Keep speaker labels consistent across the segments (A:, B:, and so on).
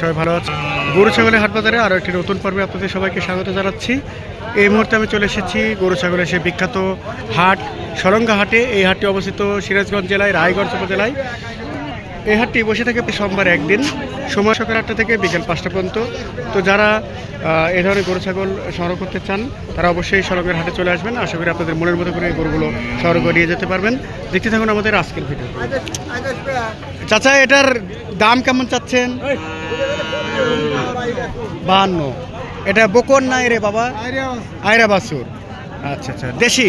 A: সবাই ভালো আছে গরু ছাগলের হাট বাজারে আরও একটি নতুন পর্বে আপনাদের সবাইকে স্বাগত জানাচ্ছি। এই মুহূর্তে আমি চলে এসেছি গরু ছাগলের সে বিখ্যাত হাট সরঙ্গা হাটে। এই হাটটি অবস্থিত সিরাজগঞ্জ জেলায়, রায়গঞ্জ উপজেলায়। এই হাটটি বসে থাকে সোমবার একদিন। সময় সকাল আটটা থেকে বিকেল পাঁচটা পর্যন্ত। তো যারা এ ধরনের গরু ছাগল সংগ্রহ করতে চান তারা অবশ্যই সড়কের হাটে চলে আসবেন। আশা করি আপনাদের মনের মতো করে গরুগুলো সংগ্রহ করে নিয়ে যেতে পারবেন। দেখতে থাকুন আমাদের আজকের ভিডিও চাচা এটার দাম কেমন চাচ্ছেন? বাহান্ন এটা বকন নাই রে বাবা? আয়রা বাসুর আচ্ছা আচ্ছা। দেশি?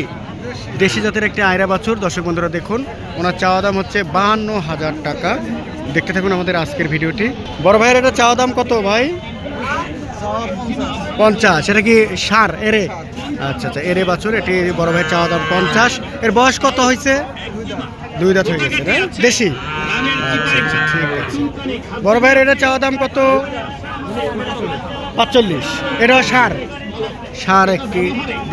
A: দেশি জাতের একটি আয়রা বাছুর। দর্শক বন্ধুরা, দেখুন, ওনার চাওয়া দাম হচ্ছে বাহান্ন হাজার টাকা। দেখতে থাকুন আমাদের আজকের ভিডিওটি। বড় ভাইয়ের এটা চাওয়া দাম কত ভাই? পঞ্চাশ। এটা কি সার, এরে? আচ্ছা আচ্ছা এরে বাছুর, এটি বড় ভাইয়ের চাওয়া দাম পঞ্চাশ। এর বয়স কত হয়েছে? দুই দাঁত হয়ে গেছে দেশি? আচ্ছা আচ্ছা ঠিক আছে। বড় ভাইয়ের এটা চাওয়া দাম কত? পাঁচচল্লিশ। এটা সার? সার একটি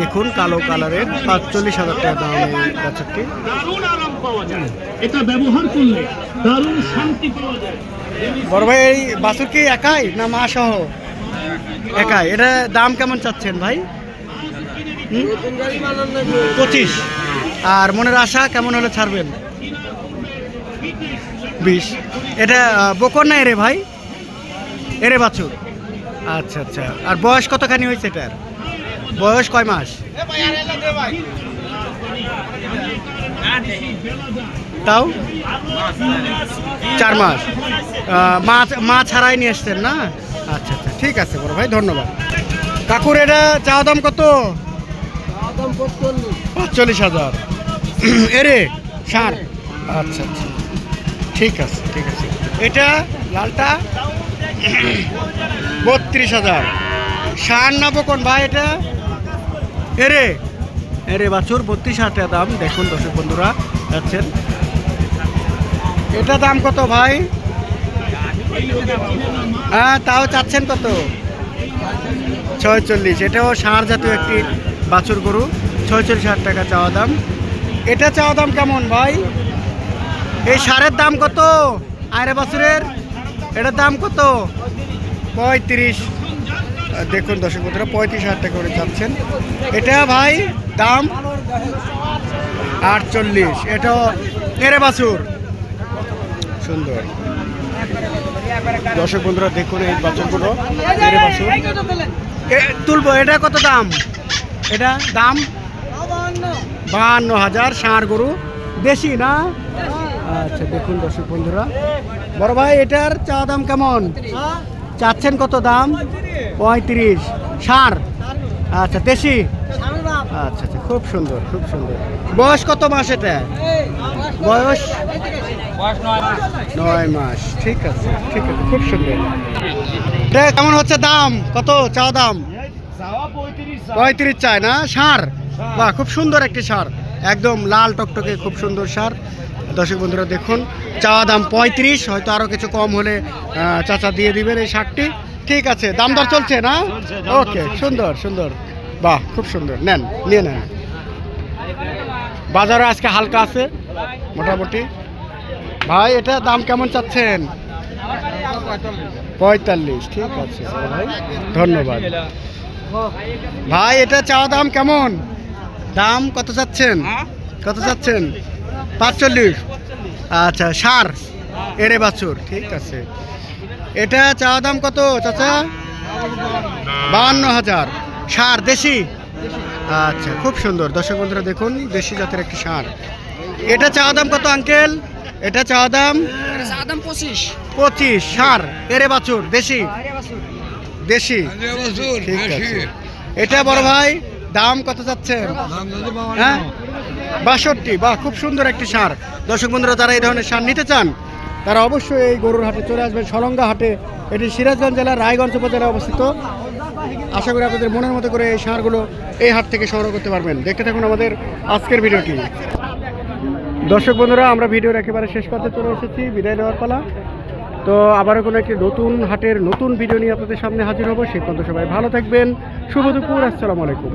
A: দেখুন কালো কালারের পাঁচচল্লিশ হাজার টাকা দাম এই
B: যায়। এটা ব্যবহার করলে দারুণ শান্তি পাওয়া যায়।
A: বড় ভাই এই বাছুর কি একাই না মা সহ? একাই। এটা দাম কেমন চাচ্ছেন ভাই? পঁচিশ। আর মনের আশা কেমন হলে ছাড়বেন? বিশ। এটা বকর না এরে ভাই? এরে বাছুর। আচ্ছা আচ্ছা। আর বয়স কতখানি হয়েছে এটার? বয়স কয় মাস? তাও? চার মাস। মা মা ছাড়াই নিয়ে এসছেন না? আচ্ছা আচ্ছা ঠিক আছে বড় ভাই, ধন্যবাদ। কাকুর এটা চা দাম কত? পাঁচচল্লিশ হাজার। এরে সার আচ্ছা আচ্ছা। ঠিক আছে ঠিক আছে। এটা লালটা? বত্রিশ হাজার। সার না কোন ভাই এটা? এরে এরে বাছুর, বত্রিশ হাজার টাকা দাম। দেখুন দর্শক বন্ধুরা, যাচ্ছেন। এটা দাম কত ভাই? হ্যাঁ তাও চাচ্ছেন কত? ছয়চল্লিশ। এটাও সার জাতীয় একটি বাছুর গরু, ছয়চল্লিশ হাজার টাকা চাওয়া দাম। এটা চাওয়া দাম কেমন ভাই? এই সারের দাম কত? আয়রা বাছুরের, এটার দাম কত? পঁয়ত্রিশ। দেখুন দর্শক বন্ধুরা, পঁয়ত্রিশ হাজার টাকা করে চাচ্ছেন। এটা ভাই দাম আটচল্লিশ, এটাও এরে বাছুর। সুন্দর। দর্শক বন্ধুরা, দেখুন এই বাছুরগুলো এরে বাছুর। তুলবো, এটা কত দাম? এটা দাম? বাহান্ন হাজার ষাঁড় গরু। দেশি না? আচ্ছা দেখুন দর্শক বন্ধুরা। বড় ভাই, এটার চা দাম কেমন? চাচ্ছেন কত দাম? পঁয়ত্রিশ। ষাঁড়। আচ্ছা দেশি? আচ্ছা আচ্ছা খুব সুন্দর খুব সুন্দর। বয়স কত মাস এটা? বয়স? নয় মাস ঠিক আছে ঠিক আছে খুব সুন্দর। এটা কেমন হচ্ছে দাম? কত চা দাম? পঁয়ত্রিশ চায় না? সার বাহ খুব সুন্দর একটি সার একদম লাল টকটকে খুব সুন্দর সার দর্শক বন্ধুরা দেখুন চাওয়া দাম পঁয়ত্রিশ হয়তো আরও কিছু কম হলে চাচা দিয়ে দিবেন এই শার্টটি। ঠিক আছে দাম দর চলছে না? ওকে সুন্দর সুন্দর। বাহ খুব সুন্দর। নেন নিয়ে নেন। বাজারে আজকে হালকা আছে মোটামুটি। ভাই এটা দাম কেমন চাচ্ছেন? পঁয়তাল্লিশ ঠিক আছে ভাই। ধন্যবাদ। ভাই এটা চাওয়া দাম কেমন? দাম কত চাচ্ছেন? কত চাচ্ছেন? পাঁচচল্লিশ। আচ্ছা সার। এরে বাছুর ঠিক আছে। এটা চাওয়া দাম কত চাচা? বাহান্ন হাজার। সার দেশি? আচ্ছা খুব সুন্দর। দর্শক বন্ধুরা দেখুন দেশি জাতের একটি সার। এটা চাওয়া দাম কত আঙ্কেল? এটা চাওয়া দাম?
C: পঁচিশ।
A: পঁচিশ। সার এরে বাছুর দেশি? দেশি? ঠিক আছে। এটা বড় ভাই দাম কত যাচ্ছে হ্যাঁ? বাষট্টি, বাহ, খুব সুন্দর একটি সার। দর্শক বন্ধুরা, যারা এই ধরনের সার নিতে চান, তারা অবশ্যই এই গরুর হাটে চলে আসবেন, সলঙ্গা হাটে। এটি সিরাজগঞ্জ জেলার রায়গঞ্জ উপজেলায় অবস্থিত। আশা করি আপনাদের মনের মতো করে এই সারগুলো এই হাট থেকে সংগ্রহ করতে পারবেন। দেখতে থাকুন আমাদের আজকের ভিডিওটি। দর্শক বন্ধুরা, আমরা ভিডিওর একেবারে শেষ করতে চলে এসেছি, বিদায় নেওয়ার পালা। তো আবারও কোনো একটি নতুন হাটের নতুন ভিডিও নিয়ে আপনাদের সামনে হাজির হব। সেই পর্যন্ত সবাই ভালো থাকবেন। শুভ দুপুর, আসসালামু আলাইকুম।